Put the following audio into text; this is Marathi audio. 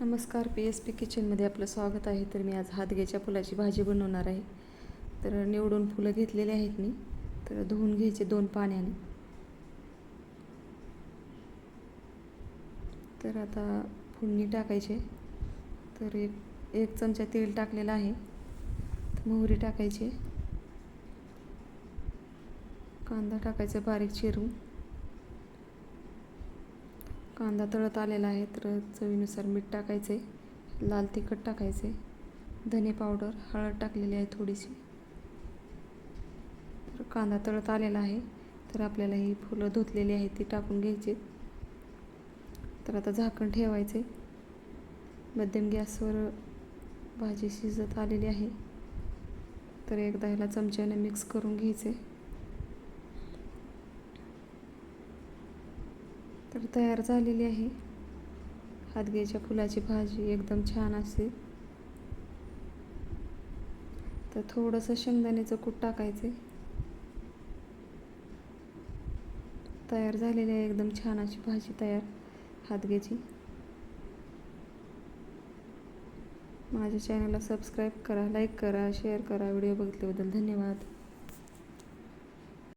नमस्कार पी एस पी किचनमध्ये आपलं स्वागत आहे. तर मी आज हादग्याच्या फुलाची भाजी बनवणार आहे. तर निवडून फुलं घेतलेली आहेत मी. तर धुवून घ्यायचे दोन पाण्याने. तर आता फुडणी टाकायचे. तर एक एक चमचा तेल टाकलेला आहे. मोहरी टाकायची. कांदा टाकायचा बारीक चिरून. कांदा तळत आलेला आहे तर चवीनुसार मीठ टाकायचे लाल तिखट टाकायचे धने पावडर हळद टाकलेली आहे थोडीशी. तर कांदा तळत आलेला आहे तर आपल्याला ही फुलं धुतलेली आहेत ती टाकून घ्यायची. तर आता झाकण ठेवायचे. मध्यम गॅसवर भाजी शिजत आलेली आहे. तर एकदा ह्याला चमच्याने मिक्स करून घ्यायचे. तर तयार झालेली आहे. हातगेच्या फुलाची भाजी एकदम छान असते. तर थोडंसं शेंगदाण्याचं कूट टाकायचे. तयार झालेली आहे एकदम छान अशी भाजी तयार हातगेची. माझ्या चॅनलला सबस्क्राईब करा लाईक करा शेअर करा. व्हिडिओ बघितल्याबद्दल धन्यवाद.